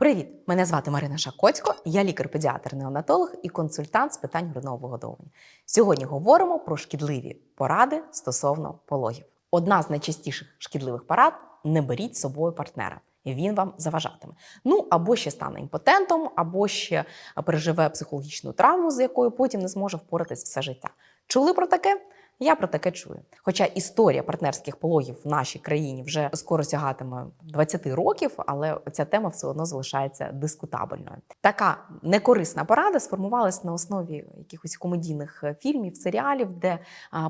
Привіт! Мене звати Марина Шакоцько, я лікар-педіатр-неонатолог і консультант з питань грудного вигодовування. Сьогодні говоримо про шкідливі поради стосовно пологів. Одна з найчастіших шкідливих порад не беріть з собою партнера. Він вам заважатиме. Ну або ще стане імпотентом, або ще переживе психологічну травму, з якою потім не зможе впоратись все життя. Чули про таке? Я про таке чую. Хоча історія партнерських пологів в нашій країні вже скоро сягатиме 20 років, але ця тема все одно залишається дискутабельною. Така некорисна порада сформувалась на основі якихось комедійних фільмів, серіалів, де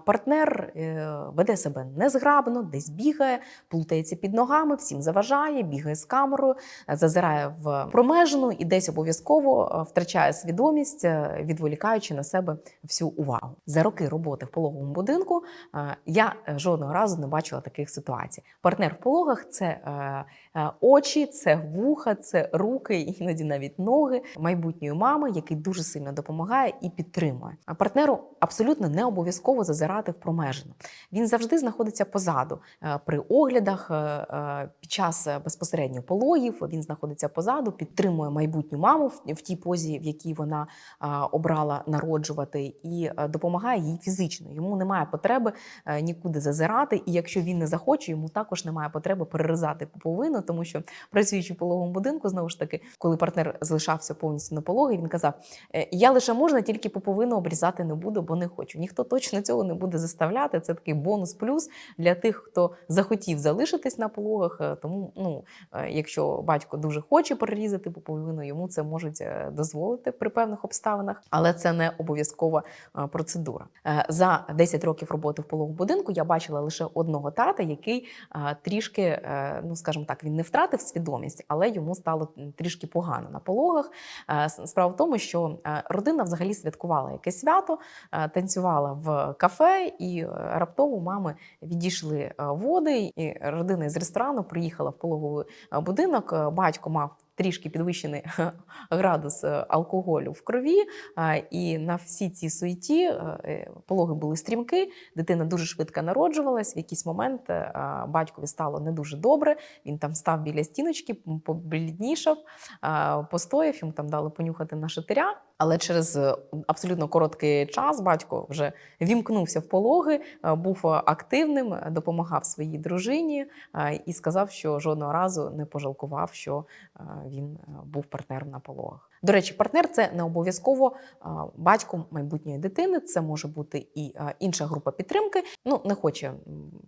партнер е, веде себе незграбно, десь бігає, плутається під ногами, всім заважає, бігає з камерою, зазирає в промежину і десь обов'язково е, втрачає свідомість, е, відволікаючи на себе всю увагу. За роки роботи в пологовому будинку е, я е, жодного разу не бачила таких ситуацій. Партнер в пологах це е, очі, це вуха, це руки, іноді навіть ноги майбутньої мами, який дуже сильно допомагає і підтримує. А партнеру абсолютно не обов'язково зазирати в промежину. Він завжди знаходиться позаду при оглядах під час безпосередньо пологів. Він знаходиться позаду, підтримує майбутню маму в, тій позі, в якій вона обрала народжувати, і допомагає їй фізично. Йому немає потреби е, нікуди зазирати. І якщо він не захоче, йому також немає потреби перерізати пуповину, тому що працюючи в пологовому будинку, знову ж таки, коли партнер залишався повністю на пологи, він казав: «Е, Я лише можна, тільки пуповину обрізати не буду, бо не хочу. Ніхто точно цього не буде заставляти. Це такий бонус плюс для тих, хто захотів залишитись на пологах. Е, Тому, ну, якщо батько дуже хоче перерізати пуповину, йому це можуть дозволити при певних обставинах, але це не обов'язкова процедура. За 10 років роботи в пологовому будинку я бачила лише одного тата, який трішки, е, ну скажімо так, він не втратив свідомість, але йому стало трішки погано на пологах. Е, Справа в тому, що е, родина взагалі святкувала якесь свято, танцювала в кафе, і раптово мами відійшли води, і родина з ресторану приїхала в пологовий будинок. Батько мав трішки підвищений градус е, алкоголю в крові, і на всі ці суеті е, е, пологи були стрімкі, дитина дуже швидко народжувалась. В якийсь момент батькові стало не дуже добре. Він там став біля стіночки, побліднішав, постояв, йому там дали понюхати на шатиря. Але через е, абсолютно короткий час батько вже вімкнувся в пологи, е, був активним, е, допомагав своїй дружині і сказав, що жодного разу не пожалкував, що він був партнером на пологах. До речі, партнер це не обов'язково батько майбутньої дитини. Це може бути і інша група підтримки. Ну не хоче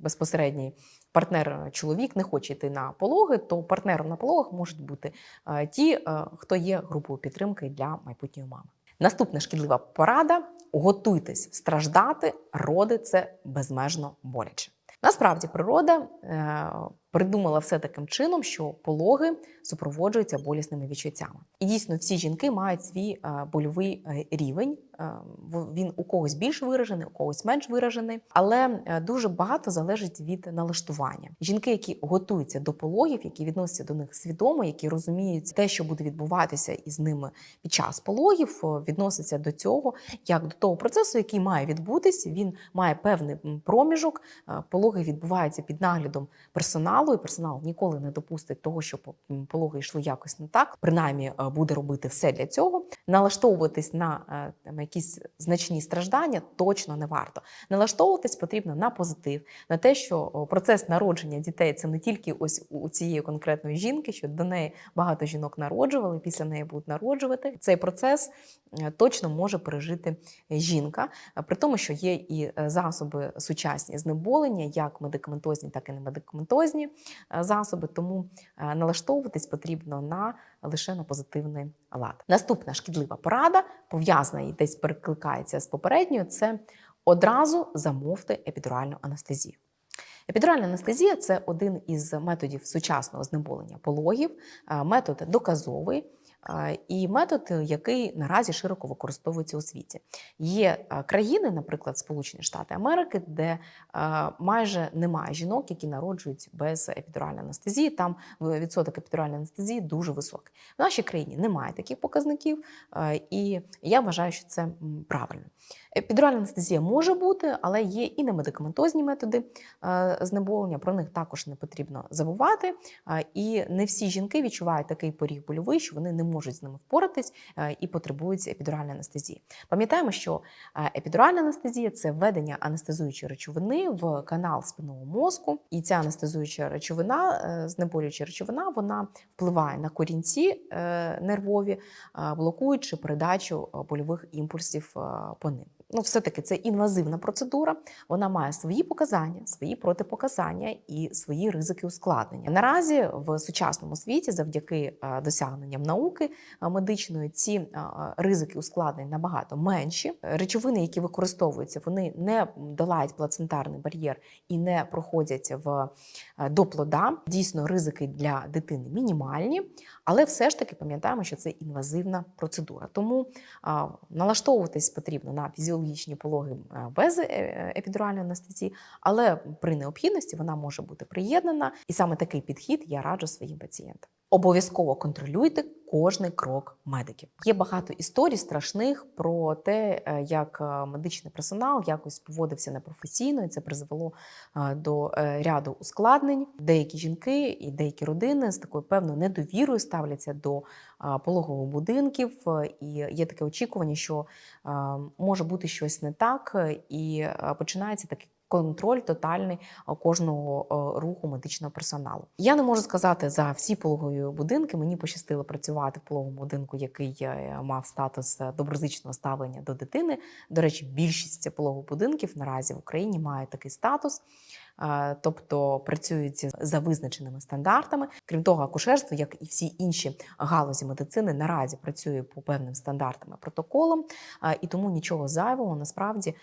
безпосередній партнер, е, чоловік не хоче йти на пологи, то партнером на пологах можуть бути е, ті, е, хто є групою підтримки для майбутньої мами. Наступна шкідлива порада: готуйтесь страждати, роди це безмежно боляче. Насправді природа е, придумала все таким чином, що пологи супроводжуються болісними відчуттями. І дійсно всі жінки мають свій е, больовий е, рівень. Е, він у когось більш виражений, у когось менш виражений, але е, дуже багато залежить від налаштування. Жінки, які готуються до пологів, які відносяться до них свідомо, які розуміють те, що буде відбуватися із ними під час пологів, е, відносяться до цього як до того процесу, який має відбутись. Він має певний проміжок. Пологи відбуваються під наглядом персоналу, і персонал ніколи не допустить того, щоб м, пологи йшли якось не так. Принаймні буде робити все для цього. Налаштовуватись на якісь значні страждання точно не варто. Налаштовуватись потрібно на позитив, на те, що процес народження дітей це не тільки ось у цієї конкретної жінки, що до неї багато жінок народжували, після неї будуть народжувати. Цей процес е, точно може пережити жінка, е, при тому, що є і е, засоби сучасні знеболення, як медикаментозні, так і немедикаментозні е, засоби. Тому налаштовуватись потрібно на лише на позитивний лад. Наступна шкідлива порада пов'язана і десь перекликається з попередньою. Це одразу замовте епідуральну анестезію. Епідуральна анестезія це один із методів сучасного знеболення пологів, е, метод доказовий. Е, І метод, який наразі широко використовується у світі. Є е, країни, наприклад, Сполучені Штати Америки, де е, майже немає жінок, які народжують без епідуральної анестезії. Там відсоток епідуральної анестезії дуже високий. В нашій країні немає таких показників, е, і я вважаю, що це правильно. Епідуральна анестезія може бути, але є і немедикаментозні методи е, знеболення. Про них також не потрібно забувати. Е, І не всі жінки відчувають такий поріг больовий, що вони не можуть з ними впоратись е, і потребують епідуральної анестезії. Пам'ятаємо, що епідуральна анестезія це введення анестезуючої речовини в канал спинного мозку, і ця анестезуюча речовина, знеболююча речовина, вона впливає на корінці нервові, блокуючи передачу больових імпульсів по ним. Ну, все-таки це інвазивна процедура. Вона має свої показання, свої протипоказання і свої ризики ускладнення. Наразі в сучасному світі, завдяки е, досягненням науки е, медичної, ці е, ризики ускладнень набагато менші. Речовини, які використовуються, вони не долають плацентарний бар'єр і не проходять в до плода. Дійсно, ризики для дитини мінімальні, але все ж таки пам'ятаємо, що це інвазивна процедура. Тому налаштовуватись потрібно на фізіологічні пологи е, без е, епідуральної анестезії, але при необхідності вона може бути приєднана, і саме такий підхід я раджу своїм пацієнтам. Обов'язково контролюйте кожний крок медиків. Є багато історій страшних про те, е, як е, медичний персонал якось поводився непрофесійно, і це призвело е, до ряду ускладнень. Деякі жінки і деякі родини з такою певною недовірою ставляться до пологових будинків, і є таке очікування, що може бути щось не так, і починається такий контроль тотальний кожного руху медичного персоналу. Я не можу сказати за всі пологові будинки. Мені пощастило працювати в пологовому будинку, який е, мав статус е, доброзичного ставлення до дитини. До речі, більшість пологових будинків наразі в Україні має такий статус. Тобто працюють за визначеними стандартами. Крім того, акушерство, як і всі інші галузі медицини, наразі працює по певним стандартам і протоколам, і тому нічого зайвого насправді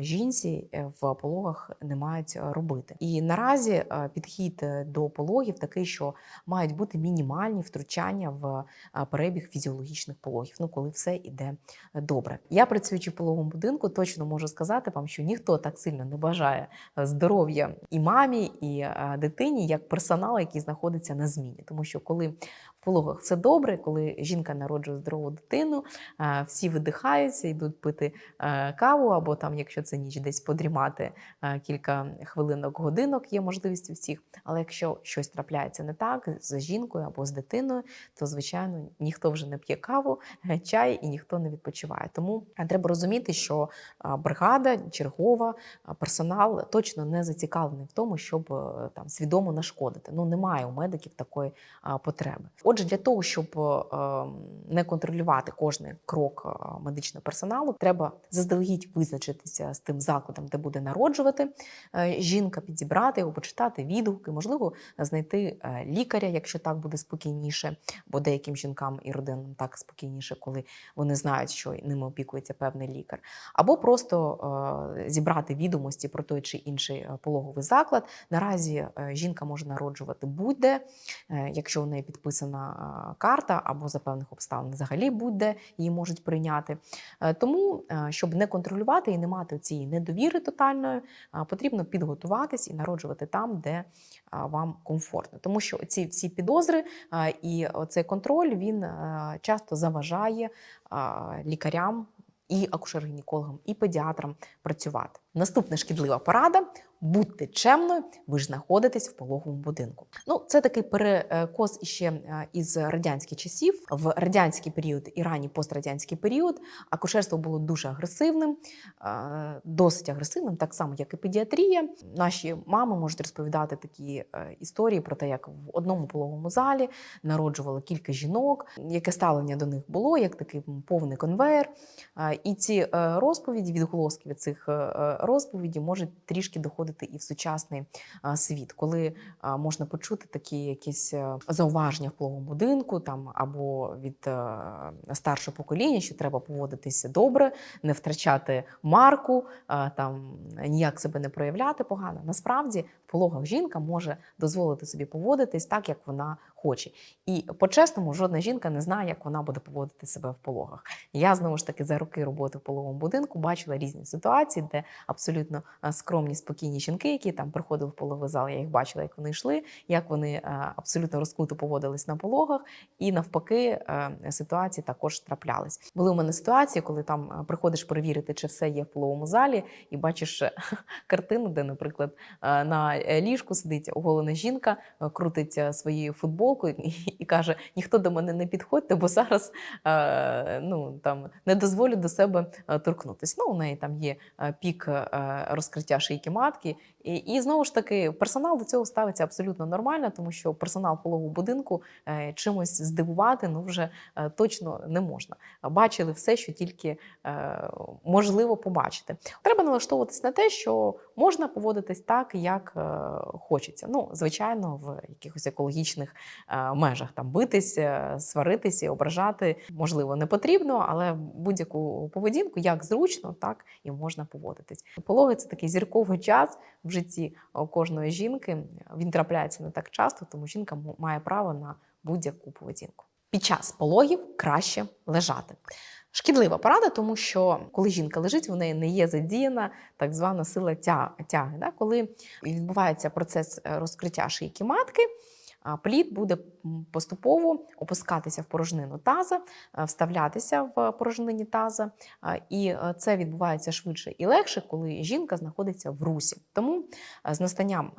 жінці е, в пологах не мають робити. І наразі підхід е, до пологів такий, що мають бути мінімальні втручання в перебіг фізіологічних пологів. Ну коли все іде е, добре. Я працюючи в пологовому будинку, точно можу сказати вам, що ніхто так сильно не бажає здоров'я і мамі, і е, дитині, як персонал, який знаходиться на зміні. Тому що коли пологах все добре, коли жінка народжує здорову дитину, всі видихаються, йдуть пити е, каву, або там, якщо це ніч, десь подрімати е, кілька хвилинок, годинок є можливість у всіх. Але якщо щось трапляється не так з жінкою або з дитиною, то звичайно ніхто вже не п'є каву, е, чай і ніхто не відпочиває. Тому треба розуміти, що бригада чергова, персонал точно не зацікавлений в тому, щоб там свідомо нашкодити. Ну немає у медиків такої потреби. Отже, для того, щоб ем, не контролювати кожний крок е, медичного персоналу, треба заздалегідь визначитися з тим закладом, де буде народжувати е, жінка, підібрати його, почитати відгуки, можливо, знайти е, лікаря, якщо так буде спокійніше, бо деяким жінкам і родинам так спокійніше, коли вони знають, що ними опікується певний лікар, або просто зібрати відомості про той чи інший пологовий заклад. Наразі жінка може народжувати будь-де, якщо у неї підписана е, карта, або за певних обставин взагалі будь-де її можуть прийняти. Е, Тому, е, щоб не контролювати і не мати цієї недовіри тотальної, потрібно підготуватись і народжувати там, де вам комфортно. Тому що ці всі підозри і цей контроль він часто заважає лікарям. І акушер-гінекологам, і педіатрам працювати. Наступна шкідлива порада: будьте чемною, ви ж знаходитесь в пологовому будинку. Ну, це такий перекос іще е, із радянських часів. В радянський період і ранній пострадянський період акушерство було дуже агресивним, е, досить агресивним, так само як і педіатрія. Наші мами можуть розповідати такі е, історії про те, як в одному пологовому залі народжували кілька жінок, яке ставлення до них було, як такий повний конвейер. Е, І ці розповіді, відголоски від цих е, може трішки доходити і в сучасний світ, коли можна почути такі якісь е, зауваження в пловому будинку, там або від е, старшого покоління, що треба поводитися добре, не втрачати марку, там ніяк себе не проявляти погано. Насправді пологах жінка може дозволити собі поводитись так, як вона хоче. І по-чесному, жодна жінка не знає, як вона буде поводити себе в пологах. Я знову ж таки за роки роботи в пологовому будинку бачила різні ситуації, де абсолютно е, скромні, спокійні жінки, які там приходили в пологовий зал, я їх бачила, як вони йшли, як вони е, абсолютно розкуто поводились на пологах, і навпаки, е, ситуації також траплялись. Були у мене ситуації, коли там приходиш перевірити, чи все є в пологовому залі, і бачиш картину, де, наприклад, на ліжку сидить оголена жінка, крутиться крутить е, своєю футболкою і, каже: ніхто до мене не підходьте, бо зараз е, ну, там, не дозволю до себе е, торкнутися. Ну, у неї там є е, пік е, розкриття шийки матки. І, і знову ж таки, персонал до цього ставиться абсолютно нормально, тому що персонал пологового будинку е, чимось здивувати ну вже е, точно не можна. Бачили все, що тільки е, можливо побачити. Треба налаштовуватись на те, що можна поводитись так, як хочеться. Ну, звичайно, в якихось екологічних межах там битися, сваритися, ображати можливо не потрібно, але будь-яку поведінку, як зручно, так і можна поводитись. Пологи це такий зірковий час в житті е, кожної жінки. Він трапляється не так часто, тому жінка має право на будь-яку поведінку. Під час пологів краще лежати. Шкідлива порада, тому що коли жінка лежить, в неї не є задіяна так звана сила тяги. Коли відбувається процес е, розкриття шийки матки, плід буде поступово опускатися в порожнину таза, е, вставлятися в порожнині таза, і е, це відбувається швидше і легше, коли жінка знаходиться в русі. Тому е, з настанням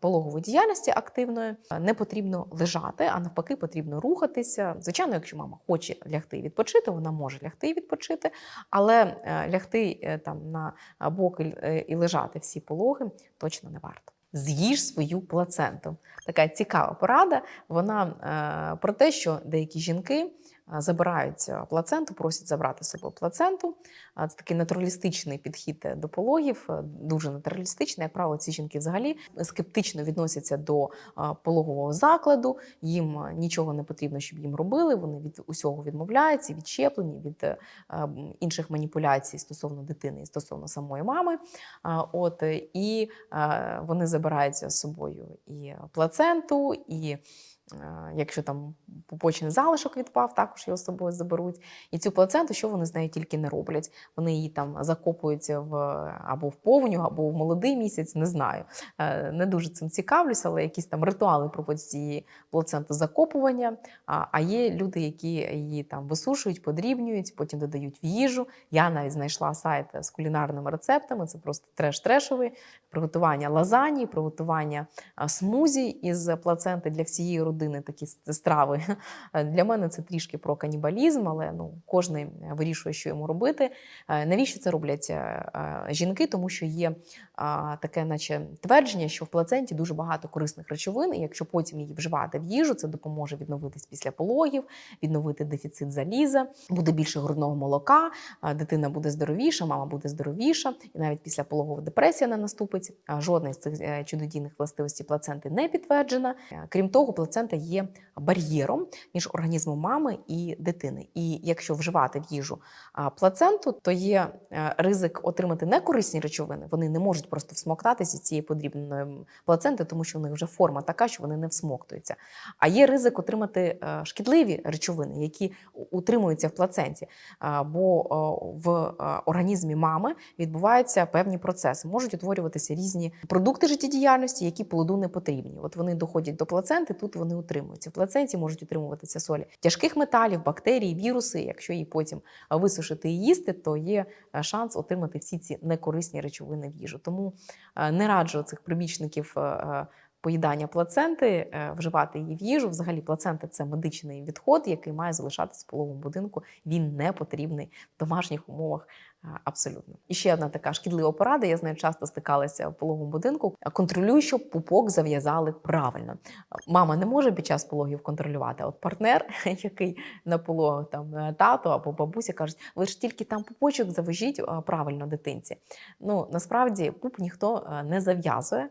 пологової діяльності активної не потрібно лежати, а навпаки, потрібно рухатися. Звичайно, якщо мама хоче лягти і відпочити, вона може лягти і відпочити, але лягти там на бок е, і лежати всі пологи точно не варто. З'їж свою плаценту. Така цікава порада. Вона е, про те, що деякі жінки забирають е, плаценту, просять забрати з собою плаценту. Це такий натуралістичний підхід е, до пологів, е, дуже натуралістичний. Як правило, ці жінки взагалі скептично відносяться до пологового закладу. Їм нічого не потрібно, щоб їм робили. Вони від усього відмовляються, від е, м, інших маніпуляцій стосовно дитини і стосовно самої мами. От і вони забирають з собою і плаценту, і якщо там пупочний залишок відпав, також його з собою заберуть. І цю плаценту, що вони з нею тільки не роблять. Вони її там закопують в або в повню, або в молодий місяць, не знаю. Е, Не дуже цим цікавлюся, але якісь там ритуали проводять цієї плаценти закопування. А, є люди, які її там висушують, подрібнюють, потім додають в їжу. Я навіть знайшла сайт з кулінарними рецептами. Це просто треш-трешовий приготування лазані, приготування смузі із плаценти для всієї родини. Такі страви. Для мене це трішки про канібалізм, але ну кожен вирішує, що йому робити. Е, Навіщо це роблять е, е, жінки? Тому що є таке, наче твердження, що в плаценті дуже багато корисних речовин, і якщо потім її вживати в їжу, це допоможе відновитись після пологів, відновити дефіцит заліза, буде більше грудного молока, дитина буде здоровіша, мама буде здоровіша, і навіть після пологова депресія не наступить. Жодна з цих е, чудодійних властивостей плаценти не підтверджена. Е, Крім того, плацента є бар'єром між організмом мами і дитини. І якщо вживати в їжу плаценту, то є е, ризик отримати некорисні речовини. Вони не можуть просто всмоктатися з цієї подрібної плаценти, тому що у них вже форма така, що вони не всмоктуються. А є ризик отримати е, шкідливі речовини, які утримуються в плаценті. Бо в е, організмі мами відбуваються певні процеси. Можуть утворюватися різні продукти життєдіяльності, які плоду не потрібні. От вони доходять до плаценти, тут вони утримуються. В плаценті можуть утримуватися солі тяжких металів, бактерій, віруси. Якщо її потім висушити і їсти, то є е, шанс отримати всі ці некорисні речовини в їжу. Тому е, не раджу цих прибічників. е, Поїдання плаценти, вживати її в їжу. Взагалі, плацента це медичний відход, який має залишатися в пологовому будинку. Він не потрібний в домашніх умовах абсолютно. І ще одна така шкідлива порада. Я з нею часто стикалася в пологовому будинку. Контролюй, щоб пупок зав'язали правильно. Мама не може під час пологів контролювати. От партнер, який на пологах там е, тато або бабуся кажуть, ви ж тільки там пупочок завяжіть е, правильно дитинці. Ну насправді пуп ніхто е, не зав'язує,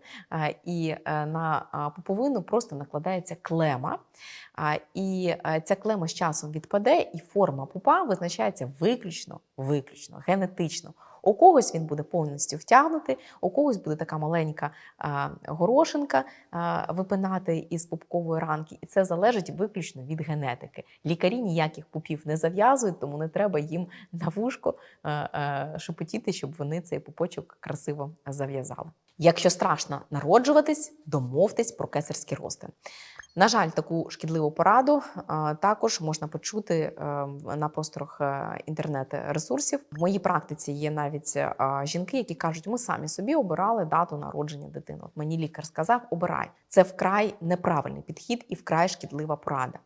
і на пуповину просто накладається клема. І е, ця клема з часом відпаде, і форма пупа визначається виключно, виключно генетично. У когось він буде повністю втягнутий, у когось буде така маленька горошинка випинати із пупкової ранки, і це залежить виключно від генетики. Лікарі ніяких пупів не зав'язують, тому не треба їм на вушко а, а, шепотіти, щоб вони цей пупочок красиво зав'язали. Якщо страшно народжуватись, домовтесь про кесарський розтин. На жаль, таку шкідливу пораду також можна почути е, на просторах е, інтернет-ресурсів. В моїй практиці є навіть е, жінки, які кажуть, ми самі собі обирали дату народження дитини. От мені лікар сказав, обирай. Це вкрай неправильний підхід і вкрай шкідлива порада.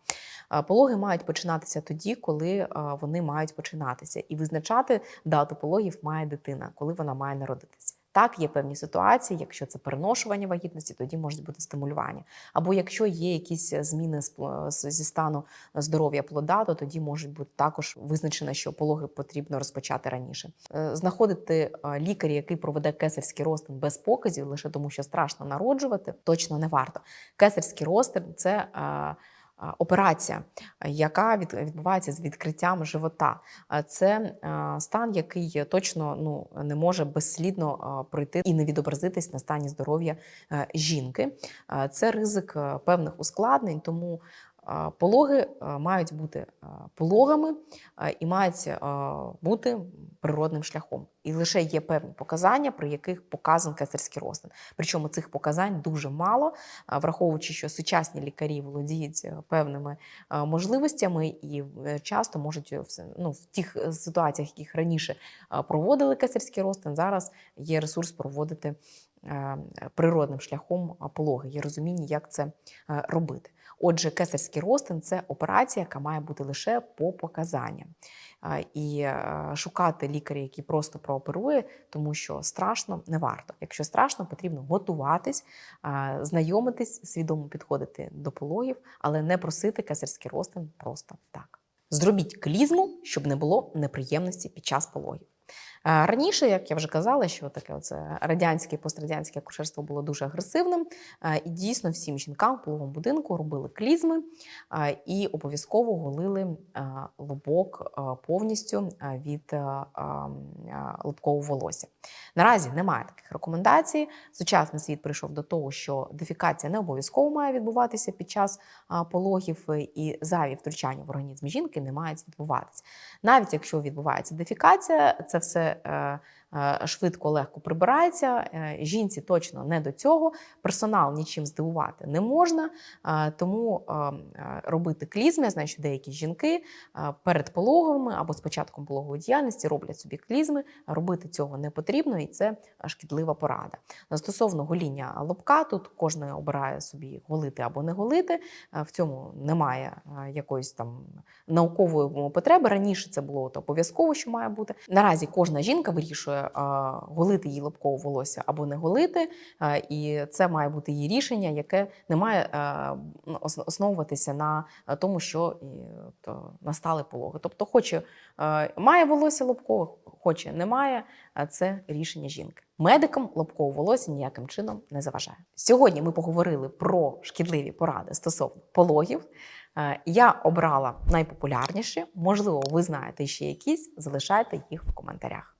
Е, Пологи мають починатися тоді, коли е, вони мають починатися, і визначати дату пологів має дитина, коли вона має народитися. Так, є певні ситуації, якщо це переношування вагітності, тоді може бути стимулювання. Або якщо є якісь зміни з пл- зі стану здоров'я плода, то тоді може бути також визначено, що пологи потрібно розпочати раніше. Е, Знаходити е, лікаря, який проведе кесарський розтин без показів, лише тому, що страшно народжувати, точно не варто. Кесарський розтин це. Операція, яка від- відбувається з відкриттям живота, це стан, який точно ну не може безслідно пройти і не відобразитись на стані здоров'я е, жінки. Це ризик е, певних ускладнень, тому пологи е, мають бути пологами і мають бути природним шляхом. І лише є певні показання, при яких показан кесарський розтин. Причому цих показань дуже мало, враховуючи, що сучасні лікарі володіють е, певними е, можливостями і е, часто можуть е, ну, в тих е, ситуаціях, в яких раніше е, проводили кесарський розтин, зараз є ресурс проводити е, природним шляхом е, пологи. Є розуміння, як це е, робити. Отже, кесарський розтин це операція, яка має бути лише по показанням. І шукати лікаря, який просто прооперує, тому що страшно не варто. Якщо страшно, потрібно готуватись, знайомитись, свідомо підходити до пологів, але не просити кесарський розтин просто так. Зробіть клізму, щоб не було неприємності під час пологів. Раніше, як я вже казала, що таке оце радянське і пострадянське акушерство було дуже агресивним, і дійсно всім жінкам в пологовому будинку робили клізми і обов'язково голили лобок повністю від лобкового волосся. Наразі немає таких рекомендацій. Сучасний світ прийшов до того, що дефікація не обов'язково має відбуватися під час пологів, і зайві втручання в організм жінки не мають відбуватися. Навіть якщо відбувається дефікація, це все е, е, швидко, легко прибирається. Е, Жінці точно не до цього. Персонал нічим здивувати не можна, е, тому е, е, робити клізми. Я знаю, що деякі жінки е, перед пологовими або з початком пологової діяльності роблять собі клізми. Робити цього не потрібно, і це шкідлива порада. На Стосовно гоління лобка, тут кожен обирає собі голити або не голити. Е, В цьому немає е, якоїсь там наукової потреби. Раніше це було обов'язково, що має бути. Наразі кожна жінка вирішує, е, голити її лобкове волосся або не голити, і це має бути її рішення, яке не має основуватися на тому, що настали пологи. Тобто, хоче має волосся лобкове, хоче не має. е, Це рішення жінки. Медикам лобкове волосся ніяким чином не заважає. Сьогодні ми поговорили про шкідливі поради стосовно пологів. Я обрала найпопулярніші. Можливо, ви знаєте ще якісь. Залишайте їх в коментарях.